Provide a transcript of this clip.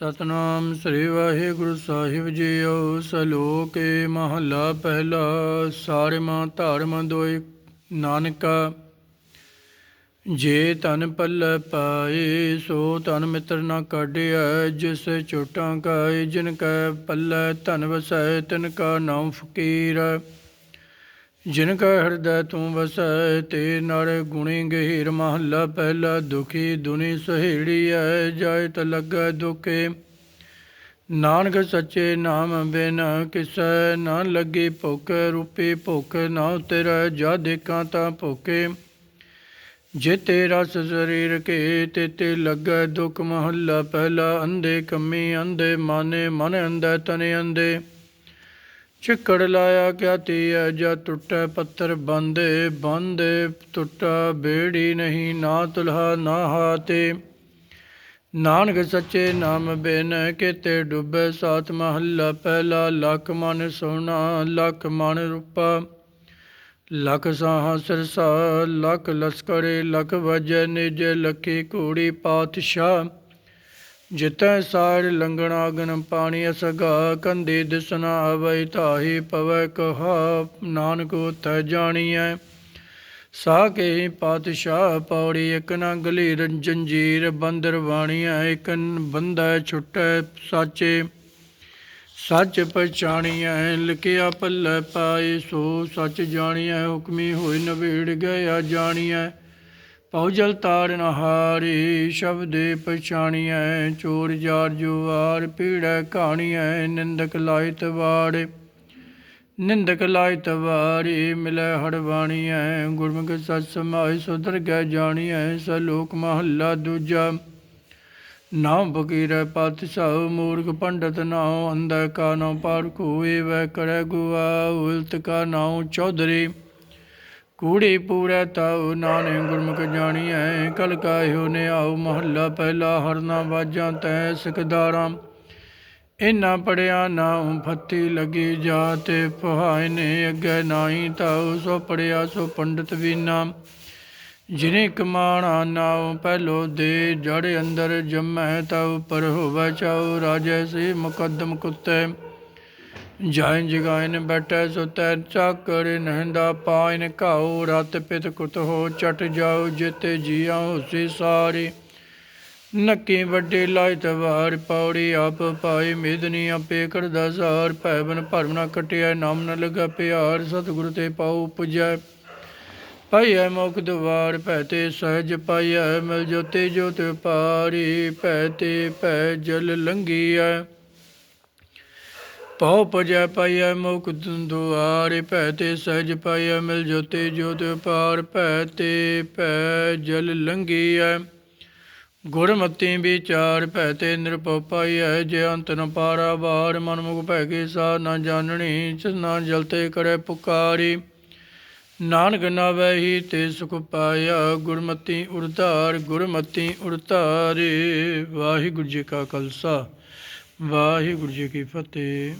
ਸਤਨਾਮ ਸ੍ਰੀ ਵਾਹਿਗੁਰੂ ਸਾਹਿਬ ਜੀਓ, ਸਲੋਕੇ ਮਹੱਲਾ ਪਹਿਲਾ ਸਾਰੇ ਮਾਂ ਧਰਮ ਦੋਇ ਨਾਨਕਾ। ਜੇ ਤਨ ਪੱਲ ਪਾਏ, ਸੋ ਤਨ ਮਿੱਤਰ ਨਾ ਕਾਢਿਆ ਜਿਸ ਛੋਟਾਂ ਕਾਏ, ਜਿਨ ਕੈ ਪੱਲ ਧਨ ਵਸੈ, ਤਿਨ ਕਾ ਨਾਮ ਫਕੀਰ। ਜਿਨ ਕੈ ਹਿਰਦੈ ਤੂੰ ਵਸੈ, ਤੇ ਨਰ ਗੁਣੀ ਗਹੀਰ ਮਹੱਲਾ ਪਹਿਲਾ ਦੁਖੀ, ਦੁਨੀ ਸਹੇੜੀ ਐ ਜਾਇ ਤ ਲੱਗੈ ਦੁਖੇ। ਨਾਨਕ ਸੱਚੇ ਨਾਮ ਬਿਨ ਕਿਸੈ, ਨਾ ਲੱਗੀ ਭੁੱਖ, ਰੂਪੀ ਭੁੱਖ, ਨਾ ਤੇਰਾ ਜਾ ਦੇਖਾਂ ਤਾਂ ਭੁੱਖੇ। ਜੇ ਤੇਰਾ ਸਰੀਰ ਕੇ ਤੇ ਤੇ ਲੱਗੈ ਦੁਖ ਮਹੱਲਾ ਪਹਿਲਾ, ਅੰਧੇ ਕੰਮੀ ਅੰਧੇ, ਮਾਨੇ ਮਨ ਅੰਧੇ ਤਨੇ ਅੰਦੇ ਚਿੱਕੜ ਲਾਇਆ ਕਿਆ ਤੀਐ ਜਾ ਟੁੱਟੈ ਪੱਤਰ ਬੰਦੇ ਬੰਦੇ ਟੁੱਟਾ ਬੇੜੀ ਨਹੀਂ, ਨਾ ਤੁਲਹਾ, ਨਾ ਹਾਤੇ ਨਾਨਕ ਸੱਚੇ ਨਾਮ ਬਿਨ ਕਿਤੇ ਡੁੱਬੇ, ਸਾਤ ਮਹੱਲਾ ਪਹਿਲਾ, ਲੱਖ ਮਨ ਸੋਨਾ, ਲੱਖ ਮਨ ਰੂਪਾ। ਲਖ ਸਾਹ ਸਰਸਾ, ਲਖ ਲਸਕਰੇ, ਲਖ ਵਜੈ ਨਿਜ, ਲਖੀ ਘੋੜੀ ਪਾਤਸ਼ਾਹ। ਜਿਤੈ ਸਾਰ ਲੰਗਣਾ ਅਗਨ ਪਾਣੀ ਅਸਗਾ ਕੰਦੇ ਦਿਸਨਾ ਅਵੈ ਧਾਹੀ ਪਵੈ ਕਹਾ, ਨਾਨਕ ਉਤੈ ਜਾਣੀਐ। ਸਾ ਕੇ ਪਾਤਸ਼ਾਹ ਪੌੜੀ, ਇਕ ਨਾ ਗਲੀ ਜੰਜੀਰ, ਬੰਦਰ ਬਾਣੀਐ ਇਕ ਬੰਦਾ ਛੁਟੈ ਸਾਚੇ। ਸੱਚ ਪਛਾਣੀਐ, ਲਿਖਿਆ ਪੱਲੇ ਪਾਏ, ਸੋ ਸੱਚ ਜਾਣੀਐ, ਹੁਕਮੀ ਹੋਈ ਨਵੇੜ ਗਿਆ ਜਾਣੀਐ। ਪਉਜਲ ਤਾਰਨ ਹਾਰੀ, ਸ਼ਬਦੇ ਪਛਾਣੀਐ, ਚੋਰ ਜਾਰ ਜੁਵਾਰ ਪੀੜੈ ਕਹਾਣੀਐ ਨਿੰਦਕ ਲਾਇਤ ਵਾੜੇ ਨਿੰਦਕ ਲਾਇਤ ਵਾਰੀ, ਮਿਲੈ ਹੜਵਾਣੀਐ, ਗੁਰਮੁਖ ਸਤ ਸਮਾਇ ਸੁਧਰ ਗੈ ਜਾਣੀਐ, ਸਲੋਕ ਮਹੱਲਾ ਦੂਜਾ। ਨਾਮ ਫਕੀਰ ਪਤ ਸਉ ਮੂਰਖ ਪੰਡਤ ਨਾਉ, ਅੰਧਾ ਕਾ ਨਾਉ ਪਾਰ ਕੋਏ ਵੈ ਕਰੈ ਗੁਆ, ਉਲਤ ਕਾ ਨਾਉ ਚੌਧਰੀ। ਕੂੜੀ ਪੂਰੈ ਤਾਉ, ਨਾਨੇ ਗੁਰਮੁਖ ਜਾਣੀਐ। ਕਲ ਕਾਹਿਓ ਨੇ ਆਉ ਮਹੱਲਾ, ਪਹਿਲਾ ਹਰਨਾ ਬਾਜਾਂ ਤੈ ਸਿਕਦਾਰਾਂ। ਇਨਾ ਪੜਿਆ ਨਾਉ ਫੱਤੀ ਲਗੀ ਜਾਤੇ ਪਹਾਇ ਨੇ ਅੱਗੇ ਨਾਹੀ ਤਾਉ, ਸੋ ਪੜਿਆ ਸੋ ਪੰਡਤ ਵੀਨਾ। ਜਿਨੇ ਕਮਾਣਾ ਨਾਉ, ਪਹਿਲੋ ਦੇ ਜੜ ਅੰਦਰ ਜਮੈ ਤਉ, ਪਰ ਹੋਵੈ ਚਾਉ ਰਾਜੈ ਸੇ ਮੁਕੱਦਮ ਕੁੱਤੇ। ਜਾਇ ਜਗਾਇਨ ਬੈਠੈ ਸੁਤੈ ਚਾਕਰ ਨਹਿੰਦਾ ਪਾਇਨ ਘਾਉ, ਰਤ ਪਿਤ ਕੁਤ ਹੋ ਚਟ ਜਾਉ, ਜਿਤੇ ਜੀਆ ਹੋਸੀ ਸਾਰੀ। ਨੱਕੀ ਵੱਡੀ ਲਾਇ ਤਵਾਰ ਪੌੜੀ, ਆਪ ਪਾਈ ਮੇਦਨੀ ਆਪੇ ਕਰਦਾ ਸਾਰ। ਭੈਵਨ ਭਰਮ ਨਾ ਕਟਿਆ, ਨਾਮ ਨ ਲਗਾ ਪਿਆਰ, ਸਤਿਗੁਰ ਤੇ ਪਾਉ ਉਪਜੈ ਪਾਈਐ ਮੁਖ ਦਵਾਰ, ਭੈ ਤੇ ਸਹਿਜ ਪਾਈਐ, ਮਿਲ ਜੋਤੇ ਜੋਤ ਪਾਰੀ, ਭੈ ਤੇ ਭੈ ਜਲ ਲੰਘੀਐ ਪਉ ਪਜੈ ਪਾਈਐ ਮੁਖ ਦੁਆਰੇ ਭੈ ਤੇ ਸਹਿਜ ਪਾਈਐ ਮਿਲ ਜੋਤੇ ਜੋਤ ਪਾਰ ਭੈ ਤੇ ਭੈ ਜਲ ਲੰਘੀਐ। ਗੁਰਮਤਿ ਵਿਚਾਰ, ਭੈ ਤੇ ਨਿਰਭਉ ਪਾਈਐ, ਜੇ ਅੰਤ ਨ ਪਾਰਾ ਬਾਰ ਮਨ ਮੁਖ ਭੈ ਕੇ ਸਾ ਨ ਜਾਣਣੀ ਜਿਸ ਨਾ ਜਲਤੇ ਕਰੇ ਪੁਕਾਰੀ। ਨਾਨਕ ਨਾਵੈ ਤੇ ਸੁਖ ਪਾਇਆ, ਗੁਰਮਤੀ ਉਰਧਾਰ, ਗੁਰਮਤੀ ਉਰਧਾਰੇ। ਵਾਹਿਗੁਰੂ ਜੀ ਕਾ ਖਾਲਸਾ। ਵਾਹਿਗੁਰੂ ਜੀ ਕੀ ਫਤਿਹ।